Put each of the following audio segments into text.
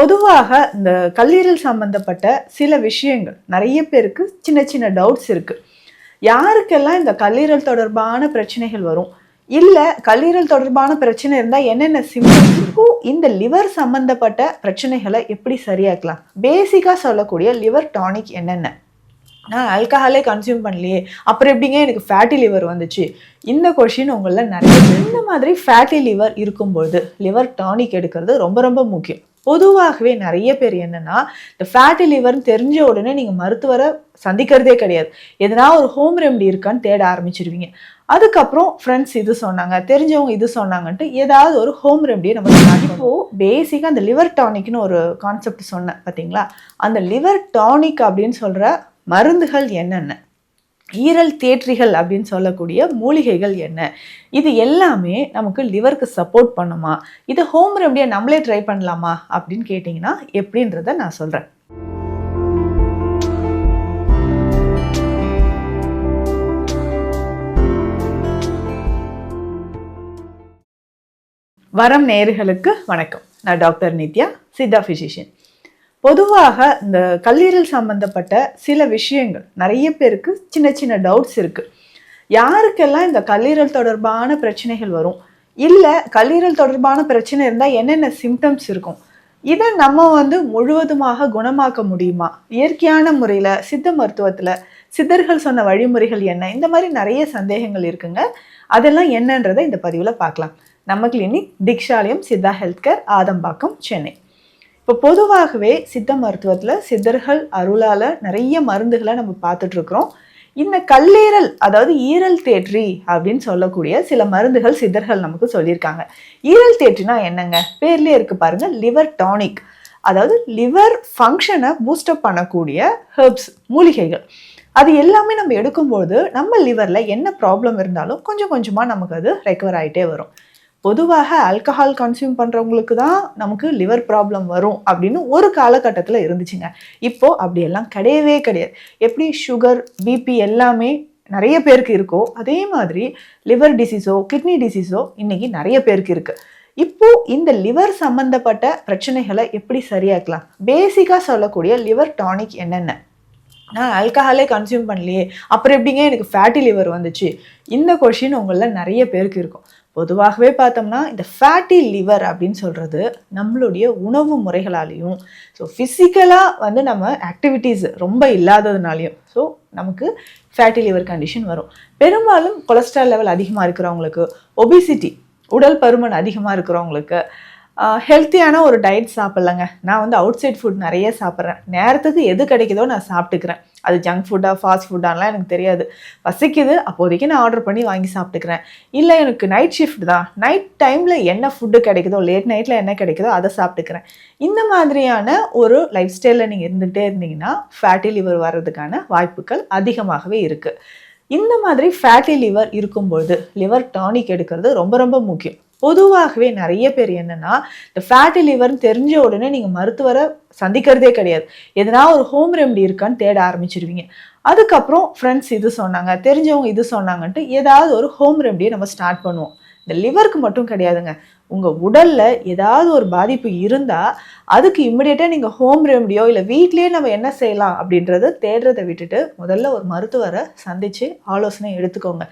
பொதுவாக இந்த கல்லீரல் சம்பந்தப்பட்ட சில விஷயங்கள் நிறைய பேருக்கு சின்ன சின்ன டவுட்ஸ் இருக்குது யாருக்கெல்லாம் இந்த கல்லீரல் தொடர்பான பிரச்சனைகள் வரும்? இல்லை கல்லீரல் தொடர்பான பிரச்சனை இருந்தால் என்னென்ன சிம்டம்ஸ் இருக்கும் இந்த லிவர் சம்பந்தப்பட்ட பிரச்சனைகளை எப்படி சரியாக்கலாம்? பேசிக்காக சொல்லக்கூடிய லிவர் டானிக் என்னென்ன? நான் ஆல்கஹாலே கன்சியூம் பண்ணலையே அப்புறம் எப்படிங்க எனக்கு ஃபேட்டி லிவர் வந்துச்சு? இந்த கொஷின் உங்களில் நிறைய இந்த மாதிரி ஃபேட்டி லிவர் இருக்கும்பொழுது லிவர் டானிக் எடுக்கிறது ரொம்ப ரொம்ப முக்கியம். பொதுவாகவே நிறைய பேர் என்னன்னா இந்த ஃபேட்டி லிவர்னு தெரிஞ்ச உடனே நீங்கள் மருத்துவரை சந்திக்கிறதே கிடையாது. எதனா ஒரு ஹோம் ரெமெடி இருக்கான்னு தேட ஆரம்பிச்சிருவீங்க. அதுக்கப்புறம் ஃப்ரெண்ட்ஸ் இது சொன்னாங்க தெரிஞ்சவங்க இது சொன்னாங்கன்ட்டு ஏதாவது ஒரு ஹோம் ரெமடியை நம்ம இப்போ பேசிக்காக அந்த லிவர் டானிக்னு ஒரு கான்செப்ட் சொன்னேன் பார்த்தீங்களா அந்த லிவர் டானிக் அப்படின்னு சொல்கிற மருந்துகள் என்னென்ன? ஈரல் தேற்றிகள் அப்படின்னு சொல்லக்கூடிய மூலிகைகள் என்ன? இது எல்லாமே நமக்கு லிவருக்கு சப்போர்ட் பண்ணுமா? இதை ஹோம் ரெமடியை நம்மளே ட்ரை பண்ணலாமா? அப்படின்னு கேட்டிங்கன்னா எப்படின்றத நான் சொல்கிறேன் வரம் நேர்களுக்கு வணக்கம். நான் டாக்டர் நித்யா சித்தா ஃபிசிஷியன் பொதுவாக இந்த கல்லீரல் சம்பந்தப்பட்ட சில விஷயங்கள் நிறைய பேருக்கு சின்ன சின்ன டவுட்ஸ் இருக்குது யாருக்கெல்லாம் இந்த கல்லீரல் தொடர்பான பிரச்சனைகள் வரும்? இல்லை கல்லீரல் தொடர்பான பிரச்சனை இருந்தால் என்னென்ன சிம்டம்ஸ் இருக்கும்? இதை நம்ம வந்து முழுவதுமாக குணமாக்க முடியுமா? இயற்கையான முறையில் சித்த மருத்துவத்தில் சித்தர்கள் சொன்ன வழிமுறைகள் என்ன? இந்த மாதிரி நிறைய சந்தேகங்கள் இருக்குங்க. அதெல்லாம் என்னன்றதை இந்த பதிவில் பார்க்கலாம். நம்ம clinic Thikshalayam Siddha health care Adambakkam Chennai இப்போ பொதுவாகவே சித்த மருத்துவத்தில் சித்தர்கள் அருளால் நிறைய மருந்துகளை நம்ம பார்த்துட்ருக்குறோம். இந்த கல்லீரல் அதாவது ஈரல் தேற்றி அப்படின்னு சொல்லக்கூடிய சில மருந்துகள் சித்தர்கள் நமக்கு சொல்லியிருக்காங்க. ஈரல் தேற்றினா என்னங்க? பேர்லேயே இருக்கு பாருங்க லிவர் டானிக். அதாவது லிவர் ஃபங்க்ஷனை பூஸ்டப் பண்ணக்கூடிய ஹெர்ப்ஸ் மூலிகைகள். அது எல்லாமே நம்ம எடுக்கும்போது நம்ம லிவரில் என்ன ப்ராப்ளம் இருந்தாலும் கொஞ்சம் கொஞ்சமாக நமக்கு அது ரெக்கவர் ஆகிட்டே வரும். பொதுவாக ஆல்கஹால் கன்சியூம் பண்ணுறவங்களுக்கு தான் நமக்கு லிவர் ப்ராப்ளம் வரும் அப்படின்னு ஒரு காலகட்டத்தில் இருந்துச்சுங்க. இப்போ அப்படியெல்லாம் கிடையவே கிடையாது. எப்படி சுகர் பிபி எல்லாமே நிறைய பேருக்கு இருக்கோ அதே மாதிரி லிவர் டிசீஸோ கிட்னி டிசீஸோ இன்னைக்கு நிறைய பேருக்கு இருக்குது இப்போ இந்த லிவர் சம்பந்தப்பட்ட பிரச்சனைகளை எப்படி சரியாக்கலாம்? பேசிக்காக சொல்லக்கூடிய லிவர் டானிக் என்னென்ன? நான் ஆல்கஹாலே கன்சியூம் பண்ணலையே அப்புறம் எப்படிங்க எனக்கு ஃபேட்டி லிவர் வந்துச்சு? இந்த கொஷின் உங்களில் நிறைய பேருக்கு இருக்கும். பொதுவாகவே பார்த்தோம்னா இந்த ஃபேட்டி லிவர் அப்படின்னு சொல்கிறது நம்மளுடைய உணவு முறைகளாலையும் ஸோ ஃபிசிக்கலாக வந்து நம்ம ஆக்டிவிட்டீஸ் ரொம்ப இல்லாததுனாலையும் ஸோ நமக்கு ஃபேட்டி லிவர் கண்டிஷன் வரும். பெரும்பாலும் கொலஸ்ட்ரால் லெவல் அதிகமாக இருக்கிறவங்களுக்கு ஒபிசிட்டி உடல் பருமன் அதிகமாக இருக்கிறவங்களுக்கு ஹெல்த்தியான ஒரு டயட் சாப்பிட்லங்க. நான் வந்து அவுட் சைட் ஃபுட் நிறைய சாப்பிட்றேன். நேரத்துக்கு எது கிடைக்குதோ நான் சாப்பிட்டுக்கிறேன். அது ஜங்க் ஃபுட்டாக ஃபாஸ்ட் ஃபுட்டாலாம் எனக்கு தெரியாது. பசிக்குது அப்போதைக்கு நான் ஆர்டர் பண்ணி வாங்கி சாப்பிட்டுக்கிறேன். இல்லை எனக்கு நைட் ஷிஃப்ட் தான். நைட் டைமில் என்ன ஃபுட்டு கிடைக்குதோ லேட் நைட்டில் என்ன கிடைக்குதோ அதை சாப்பிட்டுக்கிறேன். இந்த மாதிரியான ஒரு லைஃப் ஸ்டைலில் நீங்கள் இருந்துகிட்டே இருந்தீங்கன்னா ஃபேட்டி லிவர் வர்றதுக்கான வாய்ப்புகள் அதிகமாகவே இருக்குது இந்த மாதிரி ஃபேட்டி லிவர் இருக்கும்பொழுது லிவர் டானிக் எடுக்கிறது ரொம்ப ரொம்ப முக்கியம். பொதுவாகவே நிறைய பேர் என்னன்னா இந்த ஃபேட்டி லிவர்னு தெரிஞ்ச உடனே நீங்கள் மருத்துவரை சந்திக்கிறதே கிடையாது. எதனா ஒரு ஹோம் ரெமெடி இருக்கான்னு தேட ஆரம்பிச்சிருவீங்க. அதுக்கப்புறம் ஃப்ரெண்ட்ஸ் இது சொன்னாங்க தெரிஞ்சவங்க இது சொன்னாங்கன்ட்டு ஏதாவது ஒரு ஹோம் ரெமெடியை நம்ம ஸ்டார்ட் பண்ணுவோம். இந்த லிவருக்கு மட்டும் கிடையாதுங்க. உங்கள் உடலில் ஏதாவது ஒரு பாதிப்பு இருந்தால் அதுக்கு இம்மிடியேட்டாக நீங்கள் ஹோம் ரெமடியோ இல்லை வீட்லேயே நம்ம என்ன செய்யலாம் அப்படின்றத தேடுறதை விட்டுட்டு முதல்ல ஒரு மருத்துவரை சந்தித்து ஆலோசனை எடுத்துக்கோங்க.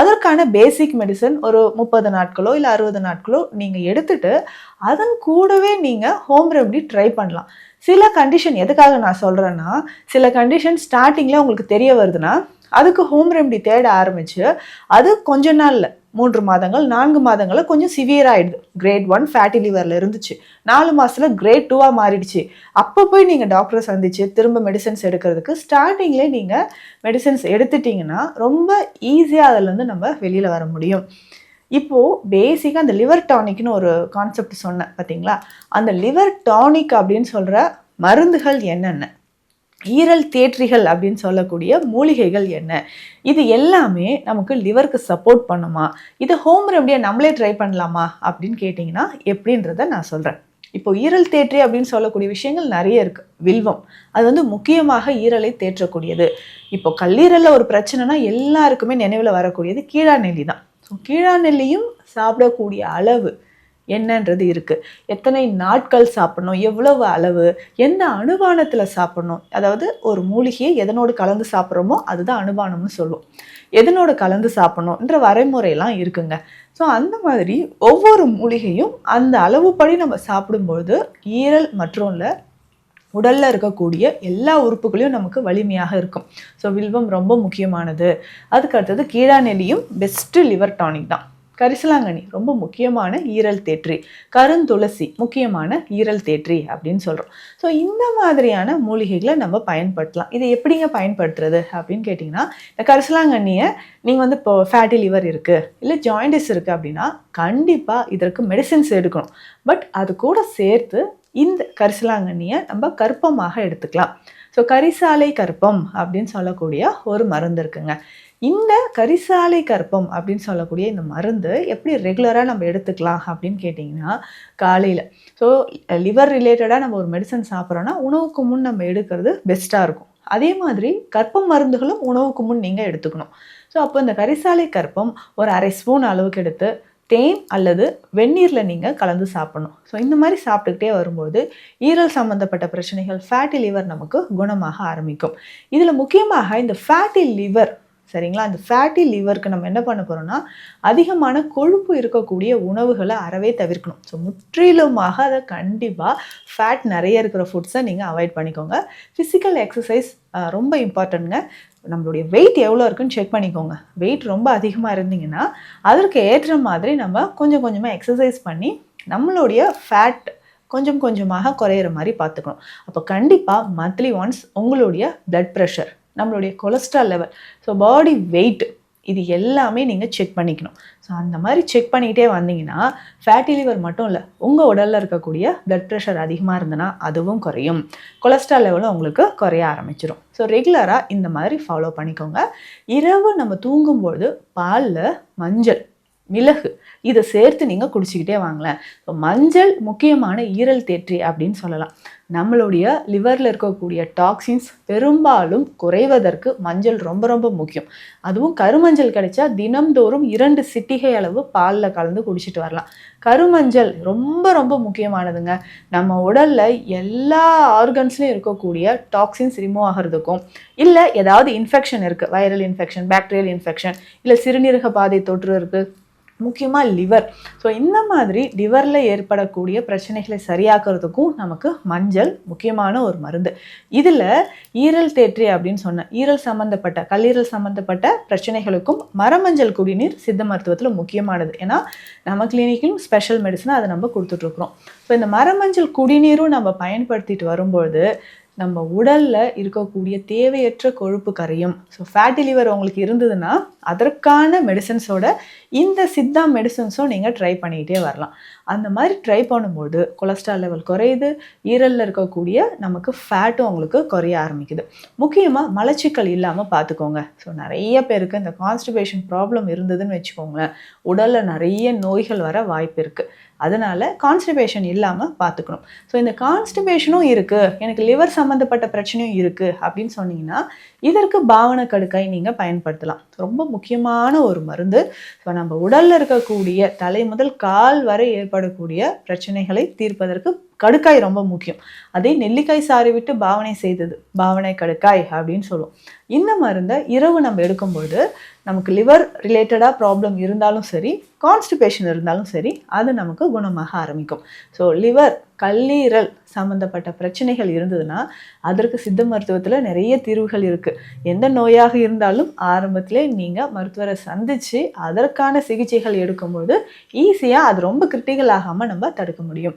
அதற்கான பேசிக் மெடிசன் ஒரு முப்பது நாட்களோ இல்லை அறுபது நாட்களோ நீங்கள் எடுத்துட்டு அதன் கூடவே நீங்கள் ஹோம் ரெமடி ட்ரை பண்ணலாம். சில கண்டிஷன் எதுக்காக நான் சொல்கிறேன்னா சில கண்டிஷன் ஸ்டார்டிங்கில் உங்களுக்கு தெரிய வருதுன்னா அதுக்கு ஹோம் ரெமடி தேட ஆரம்பித்து அது கொஞ்ச நாளில் மூன்று மாதங்கள் நான்கு மாதங்களில் கொஞ்சம் சிவியர் ஆகிடுது கிரேட் ஒன் ஃபேட்டி லிவரில் இருந்துச்சு. நாலு மாதத்தில் கிரேட் டூவாக மாறிடுச்சு. அப்போ போய் நீங்கள் டாக்டரை சந்திச்சு திரும்ப மெடிசன்ஸ் எடுக்கிறதுக்கு ஸ்டார்டிங்லேயே நீங்கள் மெடிசன்ஸ் எடுத்துட்டிங்கன்னா ரொம்ப ஈஸியாக அதிலேருந்து நம்ம வெளியில் வர முடியும். இப்போது பேசிக்காக அந்த லிவர் டானிக்னு ஒரு கான்செப்ட் சொன்னேன் பார்த்தீங்களா அந்த லிவர் டானிக் அப்படின்னு சொல்கிற மருந்துகள் என்னென்ன? ஈரல் தேற்றிகள் அப்படின்னு சொல்லக்கூடிய மூலிகைகள் என்ன? இது எல்லாமே நமக்கு லிவருக்கு சப்போர்ட் பண்ணுமா? இது ஹோம் ரெமடியை நம்மளே ட்ரை பண்ணலாமா? அப்படின்னு கேட்டிங்கன்னா எப்படின்றத நான் சொல்கிறேன் இப்போ ஈரல் தேற்றி அப்படின்னு சொல்லக்கூடிய விஷயங்கள் நிறைய இருக்குது வில்வம். அது வந்து முக்கியமாக ஈரலை தேற்றக்கூடியது. இப்போ கல்லீரலில் ஒரு பிரச்சனைனா எல்லாருக்குமே நினைவில் வரக்கூடியது கீழாநெல்லி தான். ஸோ கீழாநெல்லியும் சாப்பிடக்கூடிய அளவு என்னன்றது இருக்குது எத்தனை நாட்கள் சாப்பிடணும்? எவ்வளவு அளவு? எந்த அனுபானத்தில் சாப்பிடணும்? அதாவது ஒரு மூலிகையை எதனோடு கலந்து சாப்பிட்றோமோ அதுதான் அனுபானம்னு சொல்லுவோம் எதனோடு கலந்து சாப்பிடணுன்ற வரைமுறையெல்லாம் இருக்குங்க. ஸோ அந்த மாதிரி ஒவ்வொரு மூலிகையும் அந்த அளவுப்படி நம்ம சாப்பிடும்பொழுது ஈரல் மற்றும் இல்லை உடலில் இருக்கக்கூடிய எல்லா உறுப்புகளையும் நமக்கு வலிமையாக இருக்கும். ஸோ வில்வம் ரொம்ப முக்கியமானது. அதுக்கு அடுத்தது கீழாநெல்லியும் பெஸ்ட்டு லிவர் டானிக் தான். கரிசலாங்கண்ணி ரொம்ப முக்கியமான ஈரல் தேற்றி. கருந்துளசி முக்கியமான ஈரல் தேற்றி அப்படின்னு சொல்கிறோம் ஸோ இந்த மாதிரியான மூலிகைகளை நம்ம பயன்படுத்தலாம். இதை எப்படிங்க பயன்படுத்துறது அப்படின்னு கேட்டிங்கன்னா இந்த கரிசலாங்கண்ணியை நீங்கள் வந்து இப்போ ஃபேட்டி லிவர் இருக்குது இல்லை ஜாயிண்டிஸ் இருக்குது அப்படின்னா கண்டிப்பாக இதற்கு மெடிசின்ஸ் எடுக்கணும். பட் அது கூட சேர்த்து இந்த கரிசலாங்கண்ணியை நம்ம கற்பமாக எடுத்துக்கலாம். ஸோ கரிசாலை கற்பம் அப்படின்னு சொல்லக்கூடிய ஒரு மருந்து இருக்குங்க. இந்த கரிசாலை கற்பம் அப்படின்னு சொல்லக்கூடிய இந்த மருந்து எப்படி ரெகுலராக நம்ம எடுத்துக்கலாம் அப்படின்னு கேட்டிங்கன்னா காலையில். ஸோ லிவர் ரிலேட்டடாக நம்ம ஒரு மெடிசன் சாப்பிட்றோன்னா உணவுக்கு முன் நம்ம எடுக்கிறது பெஸ்ட்டாக இருக்கும். அதே மாதிரி கற்பம் மருந்துகளும் உணவுக்கு முன் நீங்கள் எடுத்துக்கணும். ஸோ அப்போ இந்த கரிசாலை கற்பம் ஒரு அரை ஸ்பூன் அளவுக்கு எடுத்து தேன் அல்லது வெந்நீரில் நீங்கள் கலந்து சாப்பிடணும். ஸோ இந்த மாதிரி சாப்பிட்டுக்கிட்டே வரும்போது ஈரல் சம்மந்தப்பட்ட பிரச்சனைகள் ஃபேட்டி லிவர் நமக்கு குணமாக ஆரம்பிக்கும். இதில் முக்கியமாக இந்த ஃபேட்டி லிவர் சரிங்களா? அந்த ஃபேட்டி லிவருக்கு நம்ம என்ன பண்ண போகிறோம்னா அதிகமான கொழுப்பு இருக்கக்கூடிய உணவுகளை அறவே தவிர்க்கணும். ஸோ முற்றிலுமாக அதை கண்டிப்பாக ஃபேட் நிறைய இருக்கிற ஃபுட்ஸை நீங்கள் அவாய்ட் பண்ணிக்கோங்க. ஃபிசிக்கல் எக்ஸசைஸ் ரொம்ப இம்பார்ட்டன்ட்ங்க நம்மளுடைய வெயிட் எவ்வளோ இருக்குன்னு செக் பண்ணிக்கோங்க. வெயிட் ரொம்ப அதிகமாக இருந்தீங்கன்னா அதற்கு ஏற்ற மாதிரி நம்ம கொஞ்சம் கொஞ்சமாக எக்ஸசைஸ் பண்ணி நம்மளுடைய ஃபேட் கொஞ்சம் கொஞ்சமாக குறையிற மாதிரி பார்த்துக்கணும். அப்போ கண்டிப்பாக மந்த்லி ஒன்ஸ் உங்களுடைய பிளட் ப்ரெஷர் நம்மளுடைய cholesterol level so body weight இது எல்லாமே நீங்கள் செக் பண்ணிக்கணும். ஸோ அந்த மாதிரி செக் பண்ணிக்கிட்டே வந்தீங்கன்னா ஃபேட்டி லிவர் மட்டும் இல்லை உங்கள் உடலில் இருக்கக்கூடிய பிளட் ப்ரெஷர் அதிகமாக இருந்ததுன்னா அதுவும் குறையும். கொலஸ்ட்ரால் லெவலும் உங்களுக்கு குறைய ஆரம்பிச்சிடும் ஸோ ரெகுலராக இந்த மாதிரி ஃபாலோ பண்ணிக்கோங்க. இரவு நம்ம தூங்கும்பொழுது பாலில் மஞ்சள் மிளகு. இதை சேர்த்து நீங்கள் குடிச்சிக்கிட்டே வாங்கலேன் ஸோ மஞ்சள் முக்கியமான ஈரல் தேற்றி அப்படின்னு சொல்லலாம். நம்மளுடைய லிவரில் இருக்கக்கூடிய டாக்ஸின்ஸ் பெரும்பாலும் குறைவதற்கு மஞ்சள் ரொம்ப ரொம்ப முக்கியம். அதுவும் கருமஞ்சள் கிடைச்சா தினம்தோறும் இரண்டு சிட்டிகை அளவு பாலில் கலந்து குடிச்சிட்டு வரலாம். கருமஞ்சள் ரொம்ப ரொம்ப முக்கியமானதுங்க. நம்ம உடலில் எல்லா ஆர்கன்ஸ்லையும் இருக்கக்கூடிய டாக்ஸின்ஸ் ரிமூவ் ஆகிறதுக்கும் இல்லை ஏதாவது இன்ஃபெக்ஷன் இருக்குது வைரல் இன்ஃபெக்ஷன் பாக்டீரியல் இன்ஃபெக்ஷன் இல்லை சிறுநீரக பாதை தொற்று இருக்குது முக்கியமாக லிவர் ஸோ இந்த மாதிரி லிவரில் ஏற்படக்கூடிய பிரச்சனைகளை சரியாக்குறதுக்கும் நமக்கு மஞ்சள் முக்கியமான ஒரு மருந்து. இதில் ஈரல் தேற்றி அப்படின்னு சொன்ன ஈரல் சம்மந்தப்பட்ட கல்லீரல் சம்மந்தப்பட்ட பிரச்சனைகளுக்கும் மரமஞ்சள் குடிநீர் சித்த மருத்துவத்தில் முக்கியமானது. ஏன்னா நம்ம கிளினிக்கிலும் ஸ்பெஷல் மெடிசனாக அதை நம்ம கொடுத்துட்ருக்குறோம் ஸோ இந்த மரமஞ்சள் குடிநீரும் நம்ம பயன்படுத்திட்டு வரும்பொழுது நம்ம உடலில் இருக்கக்கூடிய தேவையற்ற கொழுப்பு கரையும். ஸோ ஃபேட்டி லிவர் உங்களுக்கு இருந்ததுன்னா அதற்கான மெடிசன்ஸோட இந்த சித்தா மெடிசன்ஸும் நீங்கள் ட்ரை பண்ணிக்கிட்டே வரலாம். அந்த மாதிரி ட்ரை பண்ணும்போது கொலஸ்ட்ரால் லெவல் குறையுது ஈரலில் இருக்கக்கூடிய நமக்கு ஃபேட்டும் உங்களுக்கு குறைய ஆரம்பிக்குது. முக்கியமாக மலச்சிக்கல் இல்லாமல் பார்த்துக்கோங்க. ஸோ நிறைய பேருக்கு இந்த கான்ஸ்டிபேஷன் ப்ராப்ளம் இருந்ததுன்னு வச்சுக்கோங்களேன். உடலில் நிறைய நோய்கள் வர வாய்ப்பு இருக்குது அதனால் கான்ஸ்டிபேஷன் இல்லாமல் பார்த்துக்கணும். ஸோ இந்த கான்ஸ்டிபேஷனும் இருக்குது எனக்கு லிவர் சம்மந்தப்பட்ட பிரச்சனையும் இருக்குது அப்படின்னு சொன்னீங்கன்னா இதற்கு பாவன கடுக்காய் நீங்கள் பயன்படுத்தலாம். ரொம்ப முக்கியமான ஒரு மருந்து. ஸோ நம்ம உடலில் இருக்கக்கூடிய தலை முதல் கால் வரை ஏற்படக்கூடிய பிரச்சனைகளை தீர்ப்பதற்கு கடுக்காய் ரொம்ப முக்கியம். அதே நெல்லிக்காய் சாறு விட்டு பாவனை செய்தது. பாவனை கடுக்காய் அப்படின்னு சொல்லுவோம். இந்த மருந்தை இரவு நம்ம எடுக்கும்போது நமக்கு லிவர் ரிலேட்டடாக ப்ராப்ளம் இருந்தாலும் சரி கான்ஸ்டிபேஷன் இருந்தாலும் சரி அது நமக்கு குணமாக ஆரம்பிக்கும். ஸோ லிவர் கல்லீரல் சம்மந்தப்பட்ட பிரச்சனைகள் இருந்ததுன்னா அதற்கு சித்த மருத்துவத்தில் நிறைய தீர்வுகள் இருக்குது எந்த நோயாக இருந்தாலும் ஆரம்பத்திலே நீங்கள் மருத்துவரை சந்தித்து அதற்கான சிகிச்சைகள் எடுக்கும்போது ஈஸியாக அது ரொம்ப கிரிட்டிக்கல் ஆகாமல் நம்ம தடுக்க முடியும்.